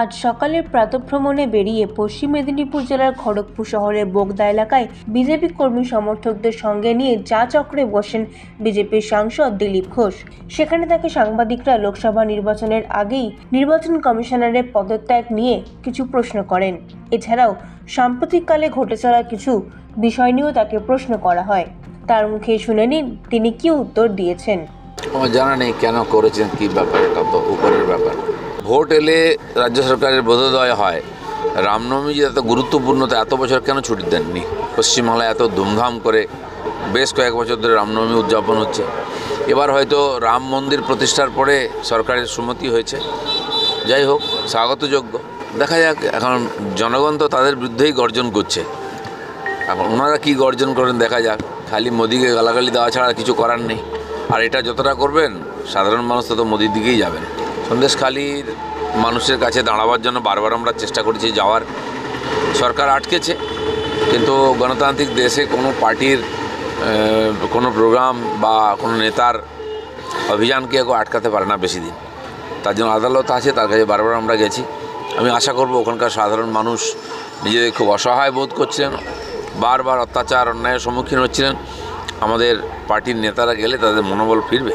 আজ সকালে প্রাতভ্রমণে বেরিয়ে পশ্চিম মেদিনীপুর জেলার খড়গপুর শহরের বোগদা এলাকায় বিজেপি কর্মী সমর্থকদের সঙ্গে নিয়ে চা চক্রে বসেন বিজেপির সাংসদ দিলীপ ঘোষ। সেখানে তাকে সাংবাদিকরা লোকসভা নির্বাচনের আগেই নির্বাচন কমিশনারের পদত্যাগ নিয়ে কিছু প্রশ্ন করেন। এছাড়াও সাম্প্রতিককালে ঘটে চলা কিছু বিষয় নিয়েও তাকে প্রশ্ন করা হয়। তার মুখে শুনে নিন তিনি কি উত্তর দিয়েছেন। আমার জানা নেই কেন করেছেন, কি ব্যাপার এটা তো উপরের ব্যাপার। ভোট এলে রাজ্য সরকারের বোধোদয় হয়। রামনবমী যে এত গুরুত্বপূর্ণ, তো এত বছর কেন ছুটি দেননি? পশ্চিমবাংলায় এত ধুমধাম করে বেশ কয়েক বছর ধরে রামনবমী উদযাপন হচ্ছে। এবার হয়তো রাম মন্দির প্রতিষ্ঠার পরে সরকারের সুমতি হয়েছে। যাই হোক স্বাগতযোগ্য দেখা যাক, এখন জনগণ তো তাদের বিরুদ্ধেই গর্জন করছে। এখন ওনারা কী গর্জন করেন দেখা যাক। খালি মোদিকে গালাগালি দেওয়া ছাড়া কিছু করার নেই। আর এটা যতটা করবেন, সাধারণ মানুষ তত মোদির দিকেই যাবেন। সন্দেশখালীর মানুষের কাছে দাঁড়াবার জন্য বারবার আমরা চেষ্টা করেছি যাওয়ার। সরকার আটকেছে, কিন্তু গণতান্ত্রিক দেশে কোনো পার্টির কোনো প্রোগ্রাম বা কোনো নেতার অভিযানকে আটকাতে পারে না বেশি দিন। তার জন্য আদালত আছে, তার কাছে বারবার আমরা গেছি। আমি আশা করব ওখানকার সাধারণ মানুষ নিজেদের খুব অসহায় বোধ করছিলেন বারবার অত্যাচার, অন্যায়ের সম্মুখীন হচ্ছিলেন। আমাদের পার্টির নেতারা গেলে তাদের মনোবল ফিরবে।